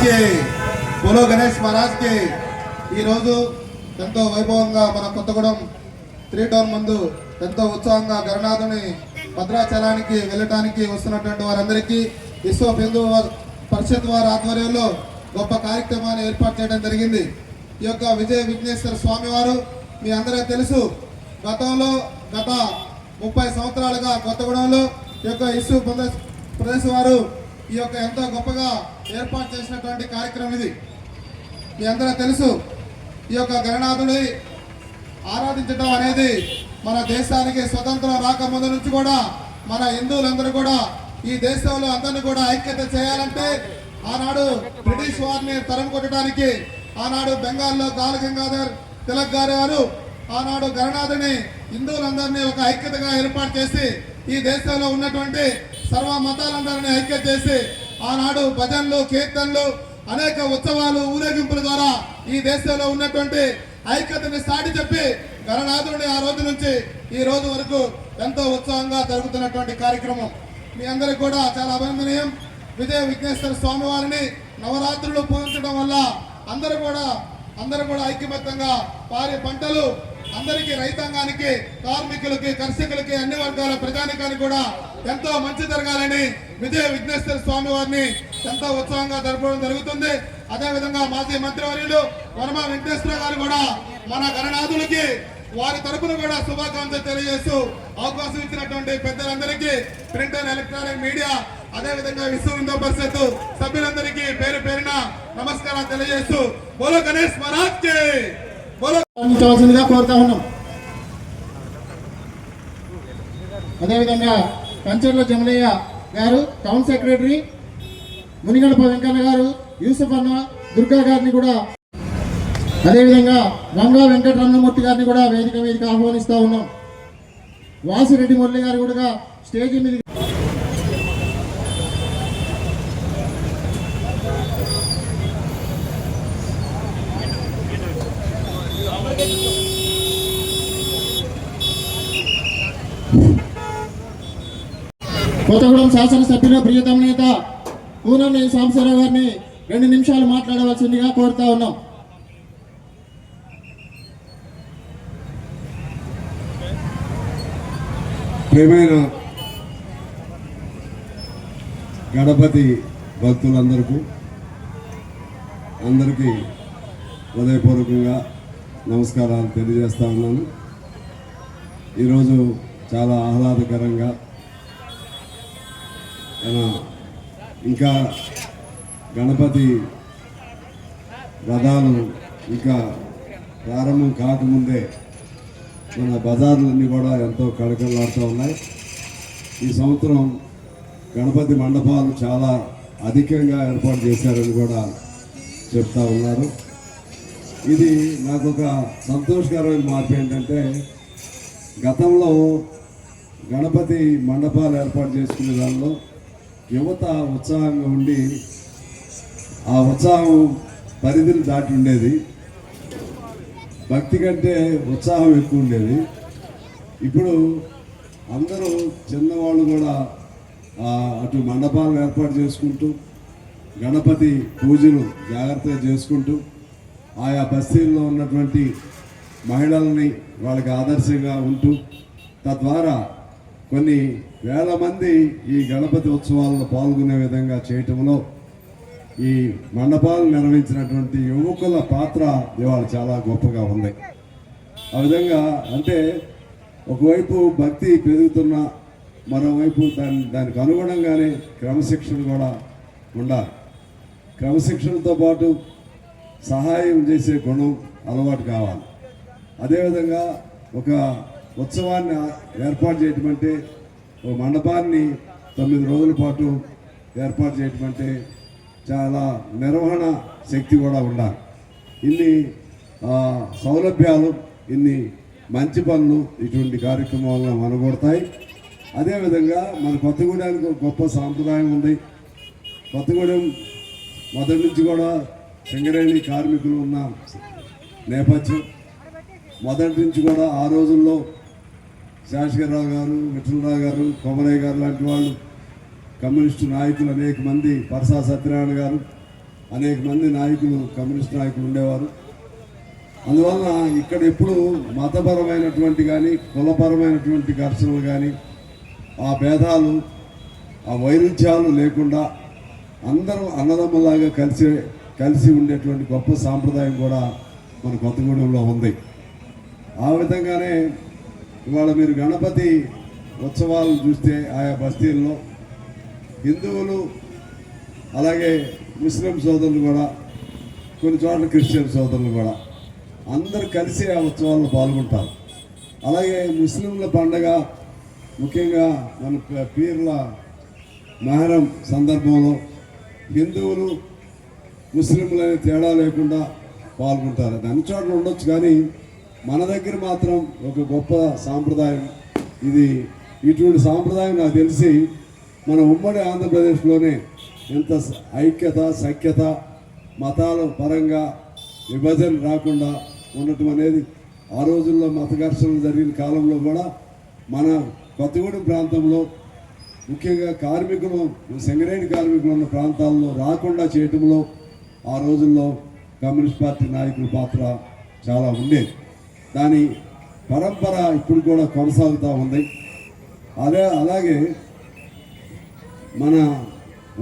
మహారాజ్కి బోలో గణేష్ మహారాజ్కి ఈరోజు ఎంతో వైభవంగా మన కొత్తగూడెం త్రీ టౌన్ ముందు ఎంతో ఉత్సాహంగా గణనాథుని భద్రాచలానికి వెళ్ళటానికి వస్తున్నటువంటి వారందరికీ విశ్వ హిందూ పరిషత్ వారి ఆధ్వర్యంలో గొప్ప కార్యక్రమాన్ని ఏర్పాటు చేయడం జరిగింది. ఈ యొక్క విజయ విఘ్నేశ్వర స్వామి వారు మీ అందరికీ తెలుసు గతంలో గత ముప్పై సంవత్సరాలుగా కొత్తగూడెంలో ఈ యొక్క ఇసు ప్రదేశ్ ప్రదేశ్ వారు ఈ యొక్క ఎంతో గొప్పగా ఏర్పాటు చేసినటువంటి కార్యక్రమం ఇది. మీ అందరూ తెలుసు ఈ యొక్క గణనాథుడి ఆరాధించడం అనేది మన దేశానికి స్వతంత్రం రాకముందు నుంచి కూడా మన హిందువులందరూ కూడా ఈ దేశంలో అందరినీ కూడా ఐక్యత చేయాలంటే ఆనాడు బ్రిటిష్ వారిని తరం కొట్టడానికి ఆనాడు బెంగాల్లో గాల గంగాధర్ తిలక్ గారు వారు ఆనాడు గణనాథుని హిందువులందరినీ ఒక ఐక్యతగా ఏర్పాటు చేసి ఈ దేశంలో ఉన్నటువంటి సర్వ మతాలందరినీ ఐక్యత చేసి ఆనాడు భజనలు కీర్తనలు అనేక ఉత్సవాలు ఊరేగింపుల ద్వారా ఈ దేశంలో ఉన్నటువంటి ఐక్యతని సాటి చెప్పి గణనాథుడిని ఆ రోజు నుంచి ఈ రోజు వరకు ఎంతో ఉత్సాహంగా జరుగుతున్నటువంటి కార్యక్రమం. మీ అందరికి కూడా చాలా అభినందనీయం. విజయ విఘ్నేశ్వర స్వామి వారిని నవరాత్రులు పూజించడం వల్ల అందరూ కూడా అందరూ కూడా ఐక్యమత్యంగా వారి పంటలు అందరికీ రైతాంగానికి కార్మికులకి కర్షకులకి అన్ని వర్గాల ప్రజానికానికి కూడా ఎంతో మంచి జరగాలని విజయ విఘ్నేశ్వర స్వామి వారిని ఎంతో ఉత్సాహంగా జరపడం జరుగుతుంది. అదే విధంగా మాజీ మంత్రివర్యులు వర్మ వెంకటేశ్వర గారు కూడా మన గణనాథులకి వారి తరపున కూడా శుభాకాంక్షలు తెలియజేస్తూ అవకాశం ఇచ్చినటువంటి పెద్దలందరికీ ప్రింట్ అండ్ ఎలక్ట్రానిక్ మీడియా అదే విధంగా విశ్వ హిందూ పరిషత్ సభ్యులందరికీ పేరు పేరున నమస్కారాలు తెలియజేస్తూ బోలో గణేష్ మహారాజ్ అందించవలసిందిగా కోరుతా ఉన్నాం. అదేవిధంగా పంచర్ల జమలయ్య గారు టౌన్ సెక్రటరీ మునిగడప వెంకన్న గారు యూసఫ్ అన్న దుర్గా గారిని కూడా అదేవిధంగా రంగా వెంకటరమణమూర్తి గారిని కూడా వేదిక వేదిక ఆహ్వానిస్తా ఉన్నాం. వాసిరెడ్డి మురళి గారు కూడా స్టేజ్ మీద కొత్తగూడెం శాసనసభ్యులు ప్రియతమ నేత పూనంనేని సాంబశివరావు గారిని రెండు నిమిషాలు మాట్లాడవలసిందిగా కోరుతా ఉన్నాం. ప్రేమైన గణపతి భక్తులందరికీ అందరికీ హృదయపూర్వకంగా నమస్కారాలు తెలియజేస్తా ఉన్నాను. ఈరోజు చాలా ఆహ్లాదకరంగా ఇంకా గణపతి రథాలు ఇంకా ప్రారంభం కాకముందే మన బజార్లన్నీ కూడా ఎంతో కళకళలాడుతూ ఉన్నాయి. ఈ సంవత్సరం గణపతి మండపాలు చాలా అధికంగా ఏర్పాటు చేశారని కూడా చెప్తా ఉన్నారు. ఇది నాకు ఒక సంతోషకరమైన మార్పు ఏంటంటే గతంలో గణపతి మండపాలు ఏర్పాటు చేసుకునే దానిలో యువత ఉత్సాహంగా ఉండి ఆ ఉత్సాహం పరిధిని దాటి ఉండేది. భక్తి కంటే ఉత్సాహం ఎక్కువ ఉండేది. ఇప్పుడు అందరూ చిన్నవాళ్ళు కూడా అటు మండపాలను ఏర్పాటు చేసుకుంటూ గణపతి పూజలు జాగ్రత్తగా చేసుకుంటూ ఆయా బస్తీల్లో ఉన్నటువంటి మహిళల్ని వాళ్ళకి ఆదర్శంగా ఉంటూ తద్వారా కొన్ని వేల మంది ఈ గణపతి ఉత్సవాల్లో పాల్గొనే విధంగా చేయటంలో ఈ మండపాలు నిర్వహించినటువంటి యువకుల పాత్ర ఇవాళ చాలా గొప్పగా ఉంది. ఆ విధంగా అంటే ఒకవైపు భక్తి పెరుగుతున్న మరోవైపు దాని దానికి అనుగుణంగానే క్రమశిక్షణ కూడా ఉండాలి. క్రమశిక్షణతో పాటు సహాయం చేసే గుణం అలవాటు కావాలి. అదేవిధంగా ఒక ఉత్సవాన్ని ఏర్పాటు చేయటం అంటే ఓ మండపాన్ని తొమ్మిది రోజుల పాటు ఏర్పాటు చేయటం అంటే చాలా నిర్వహణ శక్తి కూడా ఉండాలి. ఇన్ని సౌలభ్యాలు ఇన్ని మంచి పనులు ఇటువంటి కార్యక్రమాలను మనగొడతాయి అదేవిధంగా మన కొత్తగూడెనికి ఒక గొప్ప సాంప్రదాయం ఉంది. కొత్తగూడెం మొదటి నుంచి కూడా సింగరేణి కార్మికులు ఉన్న నేపథ్యం. మొదటి నుంచి కూడా ఆ రోజుల్లో శాసకరావు గారు విఠలరావు గారు కొమరయ్య గారు లాంటి వాళ్ళు కమ్యూనిస్టు నాయకులు అనేక మంది పరసా సత్యనారాయణ గారు అనేక మంది నాయకులు కమ్యూనిస్ట్ నాయకులు ఉండేవారు. అందువలన ఇక్కడ ఎప్పుడు మతపరమైనటువంటి కానీ కులపరమైనటువంటి ఘర్షణలు కానీ ఆ భేదాలు ఆ వైరుధ్యాలు లేకుండా అందరూ అన్నదమ్ములాగా కలిసి కలిసి ఉండేటువంటి గొప్ప సాంప్రదాయం కూడా మన కొత్తగూడెంలో ఉంది. ఆ విధంగానే ఇవాళ మీరు గణపతి ఉత్సవాలు చూస్తే ఆయా బస్తీల్లో హిందువులు అలాగే ముస్లిం సోదరులు కూడా కొన్ని చోట్ల క్రిస్టియన్ సోదరులు కూడా అందరూ కలిసి ఆ ఉత్సవాల్లో పాల్గొంటారు. అలాగే ముస్లింల పండగ ముఖ్యంగా మన పీర్ల మహరం సందర్భంలో హిందువులు ముస్లింలు తేడా లేకుండా పాల్గొంటారు. అన్ని చోట్ల ఉండొచ్చు కానీ మన దగ్గర మాత్రం ఒక గొప్ప సాంప్రదాయం. ఇది ఇటువంటి సాంప్రదాయం నాకు తెలిసి మన ఉమ్మడి ఆంధ్రప్రదేశ్లోనే ఎంత ఐక్యత సఖ్యత మతాల పరంగా విభజన రాకుండా ఉండటం అనేది ఆ రోజుల్లో మత ఘర్షణలు జరిగిన కాలంలో కూడా మన కొత్తగూడెం ప్రాంతంలో ముఖ్యంగా కార్మికులు సింగరేణి కార్మికులు ఉన్న ప్రాంతాల్లో రాకుండా చేయటంలో ఆ రోజుల్లో కమ్యూనిస్ట్ పార్టీ నాయకుల పాత్ర చాలా ఉండేది. దాని పరంపర ఇప్పుడు కూడా కొనసాగుతూ ఉంది. అదే అలాగే మన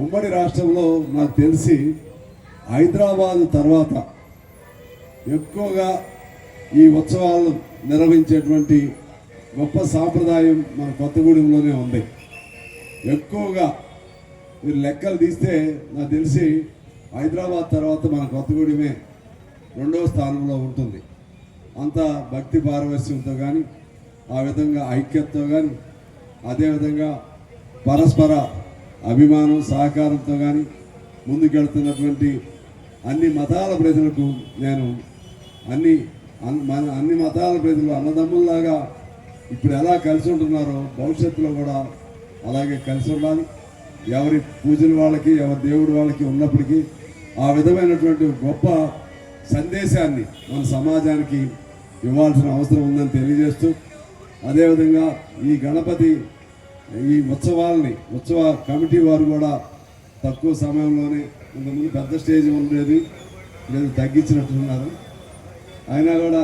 ఉమ్మడి రాష్ట్రంలో నాకు తెలిసి హైదరాబాదు తర్వాత ఎక్కువగా ఈ ఉత్సవాలు నిర్వహించేటువంటి గొప్ప సాంప్రదాయం మన కొత్తగూడెంలోనే ఉంది. ఎక్కువగా మీరు లెక్కలు తీస్తే నాకు తెలిసి హైదరాబాద్ తర్వాత మన కొత్తగూడెమే రెండవ స్థానంలో ఉంటుంది. అంత భక్తి పారవస్యంతో కానీ ఆ విధంగా ఐక్యతతో కానీ అదేవిధంగా పరస్పర అభిమానం సహకారంతో కానీ ముందుకెళ్తున్నటువంటి అన్ని మతాల ప్రజలకు నేను అన్ని అన్- మన అన్ని మతాల ప్రజలు అన్నదమ్ముల్లాగా ఇప్పుడు ఎలా కలిసి ఉంటున్నారో భవిష్యత్తులో కూడా అలాగే కలిసి ఉండాలి. ఎవరి పూజలు వాళ్ళకి ఎవరి దేవుడు వాళ్ళకి ఉన్నప్పటికీ ఆ విధమైనటువంటి గొప్ప సందేశాన్ని మన సమాజానికి ఇవ్వాల్సిన అవసరం ఉందని తెలియజేస్తూ అదేవిధంగా ఈ గణపతి ఈ ఉత్సవాల్ని ఉత్సవ కమిటీ వారు కూడా తక్కువ సమయంలోనే ఇంతకుముందు పెద్ద స్టేజ్ ఉండేది లేదు తగ్గించినట్టున్నారు. అయినా కూడా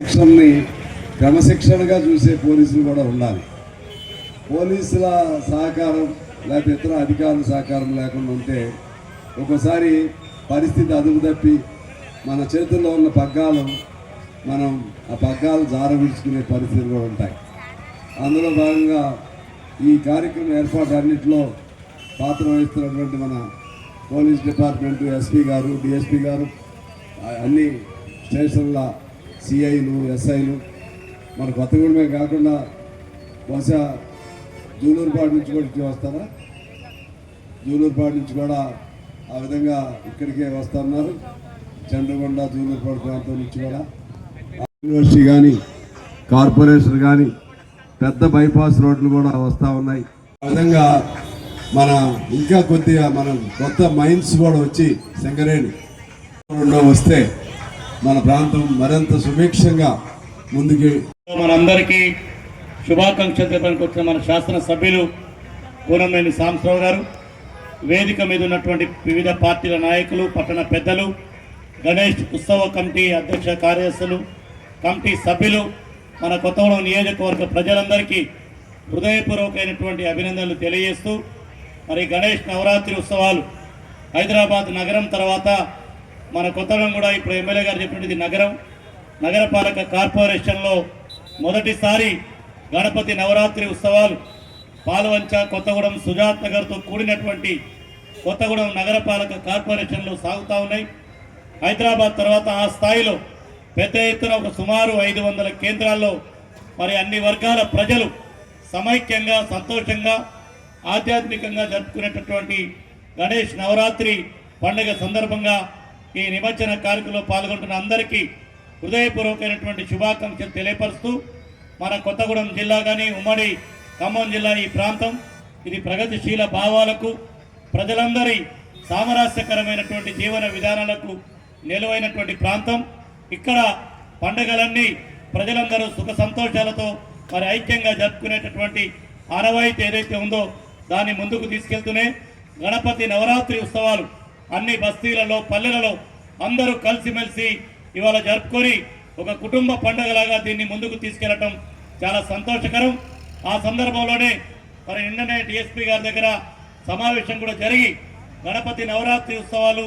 శిక్షణని క్రమశిక్షణగా చూసే పోలీసులు కూడా ఉండాలి. పోలీసుల సహకారం లేకపోతే ఇతర అధికారుల సహకారం లేకుండా ఉంటే ఒకసారి పరిస్థితి అదుపు తప్పి మన చేతుల్లో ఉన్న పగ్గాలు మనం ఆ పగ్గాలు జారవిడ్చుకునే పరిస్థితులు కూడా ఉంటాయి. అందులో భాగంగా ఈ కార్యక్రమం ఏర్పాటు అన్నింటిలో పాత్ర వహిస్తున్నటువంటి మన పోలీస్ డిపార్ట్మెంట్ ఎస్పీ గారు డిఎస్పీ గారు అన్ని స్టేషన్ల సిఐలు ఎస్ఐలు మన కొత్తగూడమే కాకుండా బహుశా జూలూరుపాడు నుంచి కూడా ఇటు వస్తారా? జూలూరుపాడు నుంచి కూడా ఆ విధంగా ఇక్కడికే వస్తున్నారు చంద్రగొండ జూలూరుపాడు ప్రాంతం నుంచి కూడా యూనివర్సిటీ కానీ కార్పొరేషన్ కానీ పెద్ద బైపాస్ రోడ్లు కూడా వస్తూ ఉన్నాయి. ఆ విధంగా మన ఇంకా కొద్దిగా మనం కొత్త మైన్స్ కూడా వచ్చి శంకరేణి వస్తే మన ప్రాంతం మరింత సుభిక్షంగా ముందుకి మనందరికీ శుభాకాంక్షలు తెలపడానికి వచ్చిన మన శాసన సభ్యులు కూనంనేని సాంబరావు గారు. వేదిక మీద ఉన్నటువంటి వివిధ పార్టీల నాయకులు పట్టణ పెద్దలు గణేష్ ఉత్సవ కమిటీ అధ్యక్ష కార్యదర్శులు కమిటీ సభ్యులు మన కొత్తగూడెం నియోజకవర్గ ప్రజలందరికీ హృదయపూర్వకమైనటువంటి అభినందనలు తెలియజేస్తూ మరి గణేష్ నవరాత్రి ఉత్సవాలు హైదరాబాద్ నగరం తర్వాత మన కొత్తగూడెం కూడా ఇప్పుడు ఎమ్మెల్యే గారు చెప్పినది నగరం నగరపాలక కార్పొరేషన్లో మొదటిసారి గణపతి నవరాత్రి ఉత్సవాలు పాలవంచ కొత్తగూడెం సుజాత్ నగర్తో కూడినటువంటి కొత్తగూడెం నగరపాలక కార్పొరేషన్లో సాగుతూ ఉన్నాయి. హైదరాబాద్ తర్వాత ఆ స్థాయిలో పెద్ద ఎత్తున ఒక సుమారు ఐదు వందల కేంద్రాల్లో మరి అన్ని వర్గాల ప్రజలు సమైక్యంగా సంతోషంగా ఆధ్యాత్మికంగా జరుపుకునేటటువంటి గణేష్ నవరాత్రి పండుగ సందర్భంగా ఈ నిమజ్జన కార్యక్రమంలో పాల్గొంటున్న అందరికీ హృదయపూర్వకమైనటువంటి శుభాకాంక్షలు తెలియపరుస్తూ మన కొత్తగూడెం జిల్లా కానీ ఉమ్మడి ఖమ్మం జిల్లా ఈ ప్రాంతం. ఇది ప్రగతిశీల భావాలకు ప్రజలందరి సామరస్యకరమైనటువంటి జీవన విధానాలకు నిలువైనటువంటి ప్రాంతం. ఇక్కడ పండగలన్నీ ప్రజలందరూ సుఖ సంతోషాలతో మరి ఐక్యంగా జరుపుకునేటటువంటి ఆనవాయితీ ఏదైతే ఉందో దాన్ని ముందుకు తీసుకెళ్తూనే గణపతి నవరాత్రి ఉత్సవాలు అన్ని బస్తీలలో పల్లెలలో అందరూ కలిసిమెలిసి ఇవాళ జరుపుకొని ఒక కుటుంబ పండుగలాగా దీన్ని ముందుకు తీసుకెళ్ళటం చాలా సంతోషకరం. ఆ సందర్భంలోనే మరి నిన్ననే డిఎస్పీ గారి దగ్గర సమావేశం కూడా జరిగి గణపతి నవరాత్రి ఉత్సవాలు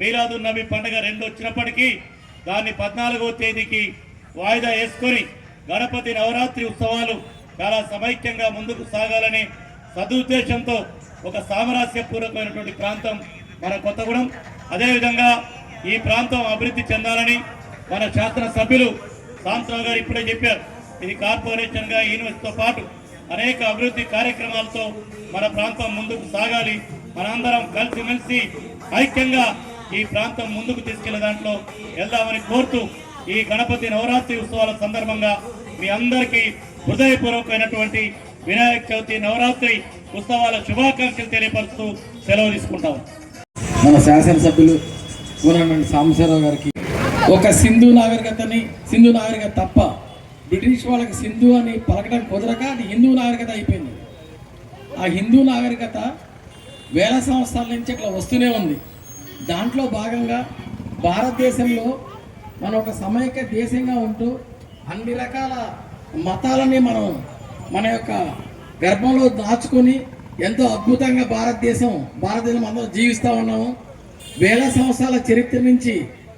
మీలాదు నబీ పండుగ రెండు వచ్చినప్పటికీ దాన్ని పద్నాలుగో తేదీకి వాయిదా వేసుకొని గణపతి నవరాత్రి ఉత్సవాలు చాలా సమైక్యంగా ముందుకు సాగాలని సదుద్దేశంతో ఒక సామరాస్యపూర్వకమైనటువంటి ప్రాంతం మన కొత్తగూడెం. అదేవిధంగా ఈ ప్రాంతం అభివృద్ధి చెందాలని మన శాసనసభ్యులు సాంసరావు గారు ఇప్పుడే చెప్పారు. ఇది కార్పొరేషన్గా యూనివర్సిటీతో పాటు అనేక అభివృద్ధి కార్యక్రమాలతో మన ప్రాంతం ముందుకు సాగాలి. మనందరం కలిసిమెలిసి ఐక్యంగా ఈ ప్రాంతం ముందుకు తీసుకెళ్ళే దాంట్లో వెళ్దామని కోరుతూ ఈ గణపతి నవరాత్రి ఉత్సవాల సందర్భంగా మీ అందరికీ హృదయపూర్వకమైనటువంటి వినాయక చవితి నవరాత్రి ఉత్సవాల శుభాకాంక్షలు తెలియపరుస్తూ సెలవు తీసుకుంటాం. మన శాసనసభ్యులు కూనమండి సాంబశివరావు గారికి. ఒక సింధు నాగరికతని సింధు నాగరికత తప్ప బ్రిటిష్ వాళ్ళకి సింధు అని పలకడం కుదరక అది హిందూ నాగరికత అయిపోయింది. ఆ హిందూ నాగరికత వేల సంవత్సరాల నుంచి అట్లా వస్తూనే ఉంది. దాంట్లో భాగంగా భారతదేశంలో మనం ఒక సమైక్య దేశంగా ఉంటూ అన్ని రకాల మతాలని మనం మన యొక్క గర్భంలో దాచుకొని ఎంతో అద్భుతంగా భారతదేశం భారతదేశం అందరం జీవిస్తూ ఉన్నాము. వేల సంవత్సరాల చరిత్ర నుంచి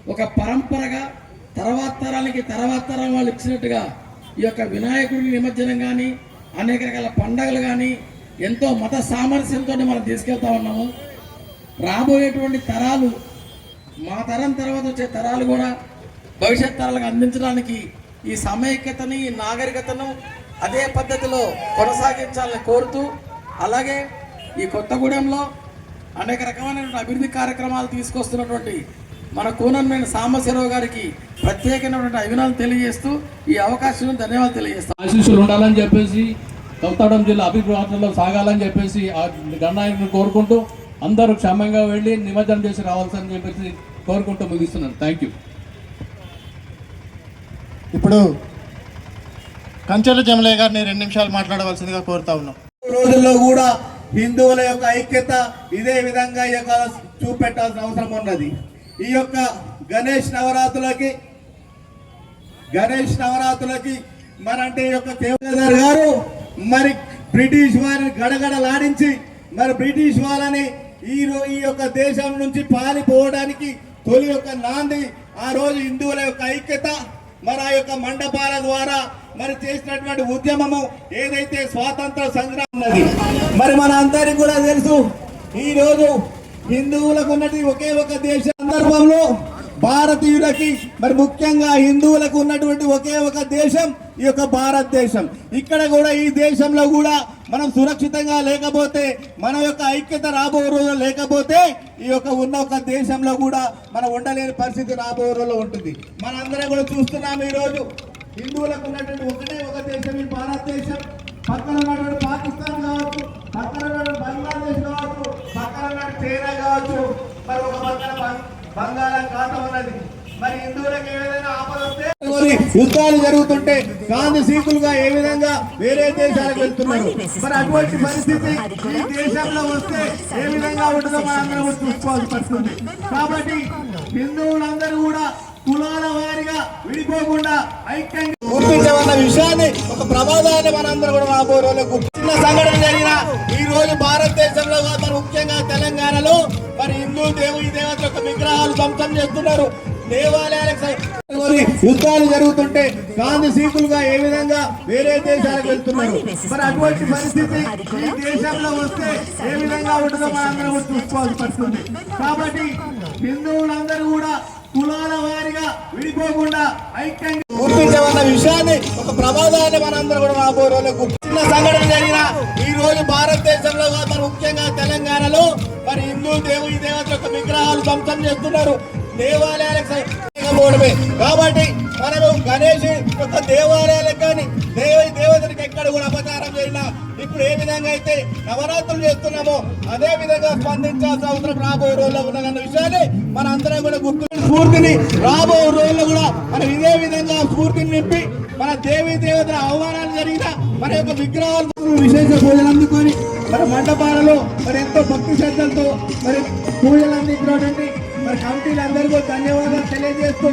ఒక పరంపరగా తర్వాత తరానికి తర్వాత తరం వాళ్ళు ఇచ్చినట్టుగా ఈ యొక్క వినాయకుడి నిమజ్జనం కానీ అనేక రకాల పండగలు కానీ ఎంతో మత సామరస్యంతో మనం తీసుకెళ్తా ఉన్నాము. రాబోయేటువంటి తరాలు మా తరం తర్వాత వచ్చే తరాలు కూడా భవిష్యత్ తరాలకు అందించడానికి ఈ సమైక్యతని ఈ నాగరికతను అదే పద్ధతిలో కొనసాగించాలని కోరుతూ అలాగే ఈ కొత్తగూడెంలో అనేక రకమైనటువంటి అభివృద్ధి కార్యక్రమాలు తీసుకొస్తున్నటువంటి మన కూనమైన సాంబశివరావు గారికి ప్రత్యేకమైనటువంటి అభినందనలు తెలియజేస్తూ ఈ అవకాశం ధన్యవాదాలు తెలియజేస్తాం. ఆశీస్సులు ఉండాలని చెప్పేసి కొత్తగూడెం జిల్లా అభివృద్ధిలో సాగాలని చెప్పేసి గణనాయకుని కోరుకుంటూ అందరూ క్షేమంగా వెళ్ళి నిమజ్జనం చేసి రావాల్సని చెప్పేసి కోరుకుంటూ ముగిస్తున్నాను. థ్యాంక్ యూ ఇప్పుడు కంచెల జమలయ్య గారిని రెండు నిమిషాలు మాట్లాడవలసిందిగా కోరుతా ఉన్నాం. రోజుల్లో కూడా హిందువుల యొక్క ఐక్యత ఇదే విధంగా ఈ యొక్క చూపెట్టాల్సిన అవసరం ఉన్నది. ఈ యొక్క గణేష్ నవరాత్రులకి గణేష్ నవరాత్రులకి మరి అంటే ఈ యొక్క కేవలర్ గారు మరి బ్రిటిష్ వారిని గడగడలాడించి మరి బ్రిటిష్ వాళ్ళని ఈ రోజు ఈ యొక్క దేశం నుంచి పారిపోవడానికి తొలి యొక్క నాంది ఆ రోజు హిందువుల యొక్క ఐక్యత మరి ఆ యొక్క మండపాల ద్వారా మరి చేసినటువంటి ఉద్యమము ఏదైతే స్వాతంత్ర సంగ్రామం ఉన్నది. మరి మన అందరికి కూడా తెలుసు ఈ రోజు హిందువులకు ఉన్నది ఒకే ఒక దేశ సందర్భంలో భారతీయులకి మరి ముఖ్యంగా హిందువులకు ఉన్నటువంటి ఒకే ఒక దేశం ఈ యొక్క భారతదేశం. ఇక్కడ కూడా ఈ దేశంలో కూడా మనం సురక్షితంగా లేకపోతే మన యొక్క ఐక్యత రాబో రోజుల్లో లేకపోతే ఈ యొక్క ఉన్న ఒక దేశంలో కూడా మనం ఉండలేని పరిస్థితి రాబో రోజుల్లో ఉంటుంది. మనందరం కూడా చూస్తున్నాం ఈ రోజు హిందువులకు ఉన్నటువంటి ఒకటే ఒక దేశం ఈ భారతదేశం. పక్కన ఉన్నటువంటి పాకిస్తాన్ కావచ్చు పక్కన ఉన్నటువంటి బంగ్లాదేశ్ కావచ్చు పక్కన ఉన్నటువంటి చైనా కావచ్చు మరి ఒక పక్కన బంగాళాఖాతం ఉన్నది మరి హిందువులకు ఏ విధంగా ఆపద వస్తే యుద్ధాలు జరుగుతుంటే గాంధీ సీకులుగా ఏ విధంగా వేరే దేశాలకు వెళ్తున్నారు? మరి అటువంటి పరిస్థితి ఈ దేశంలో వస్తే ఏ విధంగా ఉంటుందో మనందరం చూసుకోవాల్సి వస్తుంది కాబట్టి హిందువులందరూ కూడా కులాల వారిగా విడిపోకుండా ఐక్యంగా గుర్తించమన్న విషయాన్ని ఒక ప్రమాదాన్ని మనందరూ కూడా రాబోయే రోజులకు చిన్న సంఘటన జరిగిన ఈ రోజు భారతదేశంలో కాదు, ముఖ్యంగా తెలంగాణలో మరి హిందూ దేవుడి దేవత యొక్క విగ్రహాలు ధ్వంసం చేస్తున్నారు. దేవాలయాలకు యుద్ధాలు జరుగుతుంటే గాంధీ సీకులుగా ఏ విధంగా వేరే దేశాలకు వెళ్తున్నారు? మరి అటువంటి పరిస్థితి ఈ దేశంలో వస్తే ఏ విధంగా ఉంటుందో మనందరం చూసుకోవాల్సి పడుతుంది కాబట్టి హిందువులందరూ కూడా కులాల వారిగా విడిపోకుండా ఐక్యంగా గుర్తించమన్న విషయాన్ని ఒక ప్రమాదాన్ని మనందరూ కూడా రాబోయే రోజులకు చిన్న సంఘటన జరిగిన ఈ రోజు భారతదేశంలో కాదు, మరి ముఖ్యంగా తెలంగాణలో మరి హిందూ దేవుడి దేవత యొక్క విగ్రహాలు ధ్వంసం చేస్తున్నారు. దేవాలయాలకు కాబట్టి మనము గణేష్ యొక్క దేవాలయాలకు కానీ దేవ దేవతలకు ఎక్కడ కూడా అపచారం చేయాలి ఇప్పుడు ఏ విధంగా అయితే నవరాత్రులు చేస్తున్నామో అదే విధంగా స్పందించాల్సిన అవసరం రాబోయే రోజుల్లో ఉన్నదన్న విషయాన్ని మన అందరం కూడా గుర్తు స్ఫూర్తిని రాబోయే రోజుల్లో కూడా మనం ఇదే విధంగా స్ఫూర్తిని నింపి మన దేవి దేవతల అవమానాలు జరిగిన మన యొక్క విగ్రహాలు విశేష పూజలు అందుకొని మన మండపాలలో మరి ఎంతో భక్తి శ్రద్ధలతో మరి పూజలు అందించినటువంటి మరి కమిటీలందరికీ ధన్యవాదాలు తెలియజేస్తూ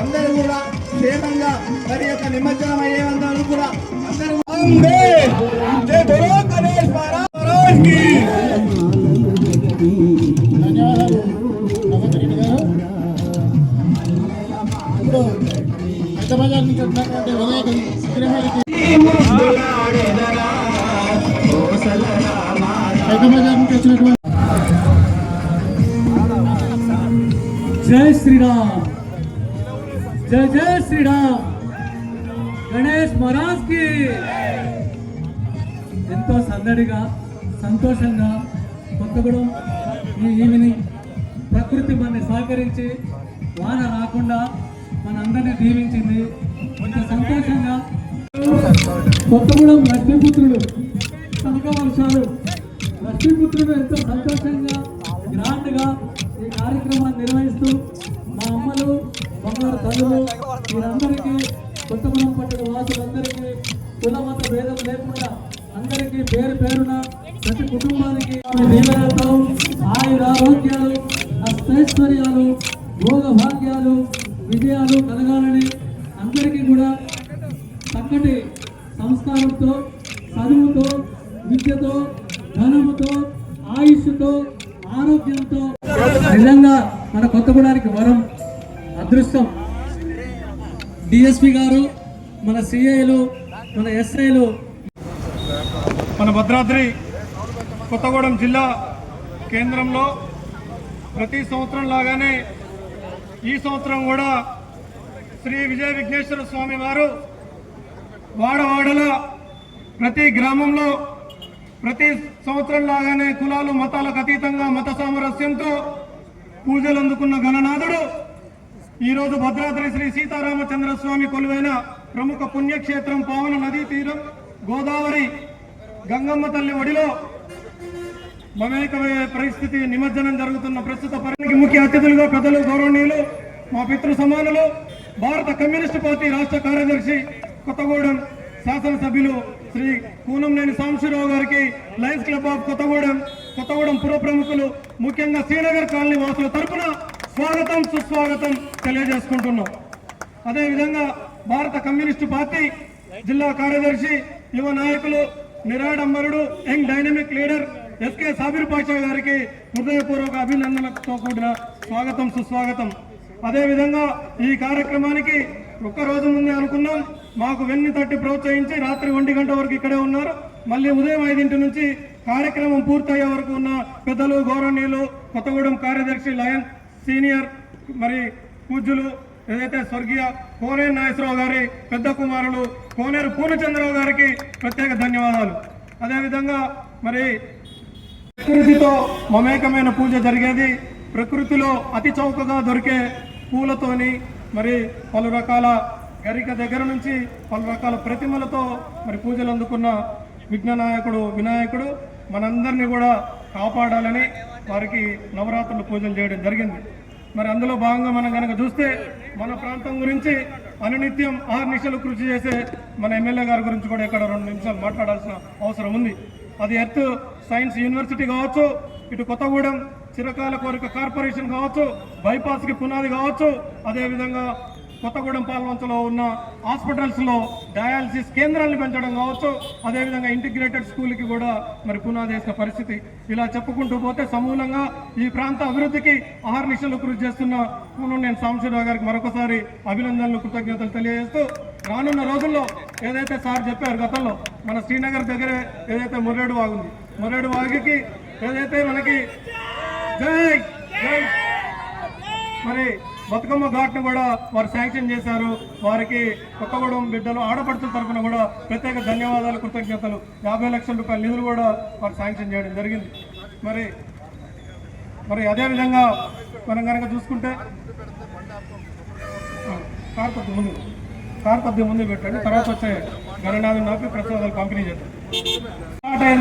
అందరూ కూడా క్షేమంగా మరి యొక్క నిమజ్జనం అయ్యేందరూ కూడా అందరూ జై బోలో గణేష్ మహారాజ్కి ధన్యవాదాలు నవకరెడ్డి గారు ఇప్పుడు పెద్ద బజార్ నుంచి వచ్చినటువంటి వినాయక విగ్రహానికి పెద్ద బజార్ నుంచి వచ్చినటువంటి జై శ్రీరామ్. జై జై శ్రీరామ్. గణేష్ మహారాజ్ ఎంతో సందడిగా సంతోషంగా కొత్తగూడెం ఈ ఈవినింగ్ ప్రకృతి మనని సహకరించి వాన రాకుండా మనందరినీ దీవించింది. ఇంత సంతోషంగా కొత్తగూడెం లక్ష్మీపుత్రుడు కనక వర్షాలు. లక్ష్మీపుత్రుడు ఎంతో సంతోషంగా గ్రాండ్గా ఈ కార్యక్రమాన్ని నిర్వహిస్తూ మా అమ్మలు బంగారు తల్లులు మీరందరికీ కొత్తగూడెం పట్టణ వాసులందరికీ కుల మత భేదం లేకుండా అందరికీ పేరు పేరున ప్రతి కుటుంబానికి మన కొత్తగూడెం జిల్లా కేంద్రంలో ప్రతి సంవత్సరం లాగానే ఈ సంవత్సరం కూడా శ్రీ విజయ విఘ్నేశ్వర స్వామి వారు వాడవాడల ప్రతి గ్రామంలో ప్రతి సంవత్సరం లాగానే కులాలు మతాలకు అతీతంగా మత సామరస్యంతో పూజలు అందుకున్న గణనాథుడు ఈరోజు భద్రాద్రి శ్రీ సీతారామచంద్ర స్వామి కొలువైన ప్రముఖ పుణ్యక్షేత్రం పావన నదీ తీరం గోదావరి గంగమ్మ తల్లి ఒడిలో మమేకమయ్యే పరిస్థితి నిమజ్జనం జరుగుతున్న ప్రస్తుత పరిస్థితికి ముఖ్య అతిథులుగా పెద్దలు గౌరవనీయులు మా పితృ సమానులు భారత కమ్యూనిస్టు పార్టీ రాష్ట్ర కార్యదర్శి కొత్తగూడెం శాసనసభ్యులు శ్రీ కూనంనేని సాంశీరావు గారికి lions club of Kothagudem Kothagudem పుర ప్రముఖులు ముఖ్యంగా శ్రీనగర్ కాలనీ వాసుల తరఫున స్వాగతం సుస్వాగతం తెలియజేసుకుంటున్నాం. అదేవిధంగా భారత కమ్యూనిస్టు పార్టీ జిల్లా కార్యదర్శి యువ నాయకులు నిరాడంబరుడు young dynamic leader SK Sabir Pasha గారికి హృదయపూర్వక అభినందనలతో కూడిన స్వాగతం సుస్వాగతం. అదేవిధంగా ఈ కార్యక్రమానికి ఒక్కరోజు ముందే అనుకున్నాం. మాకు వెన్ని తట్టి ప్రోత్సహించి రాత్రి ఒంటి గంట వరకు ఇక్కడే ఉన్నారు. మళ్ళీ ఉదయం ఐదింటి నుంచి కార్యక్రమం పూర్తయ్యే వరకు ఉన్న పెద్దలు గౌరవనీయులు కొత్తగూడెం కార్యదర్శి లయన్ సీనియర్ మరి పూజ్యులు ఏదైతే స్వర్గీయ కోనేరు నాగేశ్వరరావు గారి పెద్ద కుమారులు కోనేరు పూర్ణచంద్రరావు గారికి ప్రత్యేక ధన్యవాదాలు. అదేవిధంగా మరి ప్రకృతితో మమేకమైన పూజ జరిగేది. ప్రకృతిలో అతి చౌకగా దొరికే పూలతోని మరి పలు రకాల గరిక దగ్గర నుంచి పలు రకాల ప్రతిమలతో మరి పూజలు అందుకున్న విఘ్ననాయకుడు వినాయకుడు మనందరినీ కూడా కాపాడాలని వారికి నవరాత్రులు పూజలు చేయడం జరిగింది. మరి అందులో భాగంగా మనం కనుక చూస్తే మన ప్రాంతం గురించి అనునిత్యం ఆహర్నిశలు కృషి చేసే మన ఎమ్మెల్యే గారి గురించి కూడా ఇక్కడ రెండు నిమిషాలు మాట్లాడాల్సిన అవసరం ఉంది. అది ఎర్త్ సైన్స్ యూనివర్సిటీ కావచ్చు ఇటు కొత్తగూడెం చిరకాల కోరిక కార్పొరేషన్ కావచ్చు బైపాస్కి పునాది కావచ్చు అదేవిధంగా కొత్తగూడెం పాల్వంచలో ఉన్న హాస్పిటల్స్లో డయాలసిస్ కేంద్రాలను పెంచడం కావచ్చు. అదేవిధంగా ఇంటిగ్రేటెడ్ స్కూల్కి కూడా మరి పునాది వేసిన పరిస్థితి ఇలా చెప్పుకుంటూ పోతే సమూలంగా ఈ ప్రాంత అభివృద్ధికి ఆహర్నిశలు కృషి చేస్తున్న నేను సాంబశివరావు గారికి మరొకసారి అభినందనలు కృతజ్ఞతలు తెలియజేస్తూ రానున్న రోజుల్లో ఏదైతే సార్ చెప్పారు గతంలో మన శ్రీనగర్ దగ్గరే ఏదైతే ముర్రేడు వాగుంది ముర్రేడు వాగుకి ఏదైతే మనకి జై జై. మరి బతుకమ్మ ఘాట్ను కూడా వారు శాంక్షన్ చేశారు. వారికి కొత్తగూడెం బిడ్డలు ఆడపడుతుల తరఫున కూడా ప్రత్యేక ధన్యవాదాలు కృతజ్ఞతలు. యాభై లక్షల రూపాయల నిధులు కూడా వారు శాంక్షన్ చేయడం జరిగింది. మరి మరి అదేవిధంగా మనం కనుక చూసుకుంటే కార్ కొద్ది ముందు కార్ కొద్ది ముందు పెట్టండి. తర్వాత వచ్చే గణనాథం నాపి ప్రసాదాలు పంపిణీ చేద్దాం.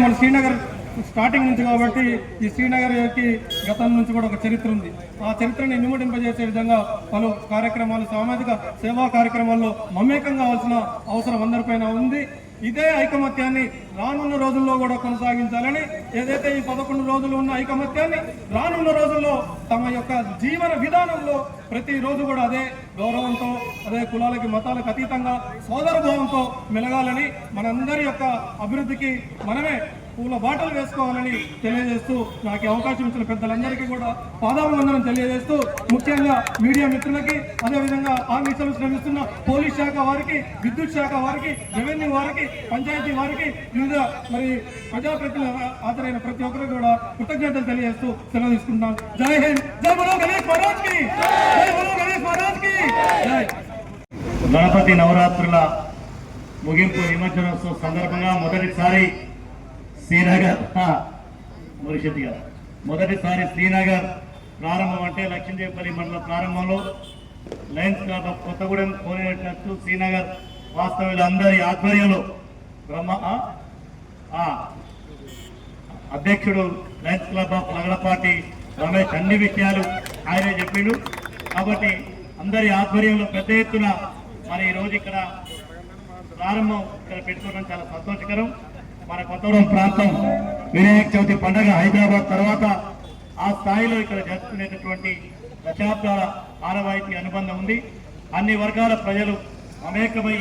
మన శ్రీనగర్ స్టార్టింగ్ నుంచి కాబట్టి ఈ శ్రీనగర్కి గతం నుంచి కూడా ఒక చరిత్ర ఉంది. ఆ చరిత్రని నిమ్మడింపజేసే విధంగా పలు కార్యక్రమాలు సామాజిక సేవా కార్యక్రమాల్లో మమేకం కావాల్సిన అవసరం అందరిపైన ఉంది. ఇదే ఐకమత్యాన్ని రానున్న రోజుల్లో కూడా కొనసాగించాలని ఏదైతే ఈ పదకొండు రోజులు ఉన్న ఐకమత్యాన్ని రానున్న రోజుల్లో తమ యొక్క జీవన విధానంలో ప్రతిరోజు కూడా అదే గౌరవంతో అదే కులాలకి మతాలకు అతీతంగా సోదరభావంతో మెలగాలని మనందరి యొక్క అభివృద్ధికి మనమే పూల బాటలు వేసుకోవాలని తెలియజేస్తూ నాకు అవకాశం ఇచ్చిన పెద్దలందరికీ కూడా పాదాభివందనం తెలియజేస్తూ ముఖ్యంగా మీడియా మిత్రులకి అదేవిధంగా ఆర్మీసలు శ్రమిస్తున్న పోలీస్ శాఖ వారికి విద్యుత్ శాఖ వారికి రెవెన్యూ వారికి పంచాయతీ వారికి వివిధ మరి ప్రజాప్రతినిధులు హాజరైన ప్రతి ఒక్కరికి కూడా కృతజ్ఞతలు తెలియజేస్తూ సెలవు తీసుకుంటాం జై హింద్. జై బలో గణేష్ మహారాజ్కి. జై బలో గణేష్ మహారాజ్కి. జై. గణపతి నవరాత్రుల ముగింపు నిమజ్జనోత్సవం సందర్భంగా మొదటిసారి శ్రీనగర్. ఆ, గారు. మొదటిసారి శ్రీనగర్ ప్రారంభం అంటే లక్ష్మీదేవిపల్లి మండల ప్రారంభంలో లయన్స్ క్లబ్ ఆఫ్ కొత్తగూడెం కోనేటట్టు శ్రీనగర్ వాస్తవ్యులందరి ఆధ్వర్యంలో బ్రహ్మ అధ్యక్షుడు lions club of Nagalapati Ramesh అన్ని విషయాలు ఆయనే చెప్పిండు. కాబట్టి అందరి ఆధ్వర్యంలో పెద్ద ఎత్తున మరి ఈరోజు ఇక్కడ ప్రారంభం ఇక్కడ పెట్టుకోవడం చాలా సంతోషకరం. మన కొత్తగూడెం ప్రాంతం వినాయక చవితి పండుగ హైదరాబాద్ తర్వాత ఆ స్థాయిలో ఇక్కడ జరుపుకునేటటువంటి దశాబ్దాల ఆనవాయితీ అనుబంధం ఉంది. అన్ని వర్గాల ప్రజలు మమేకమై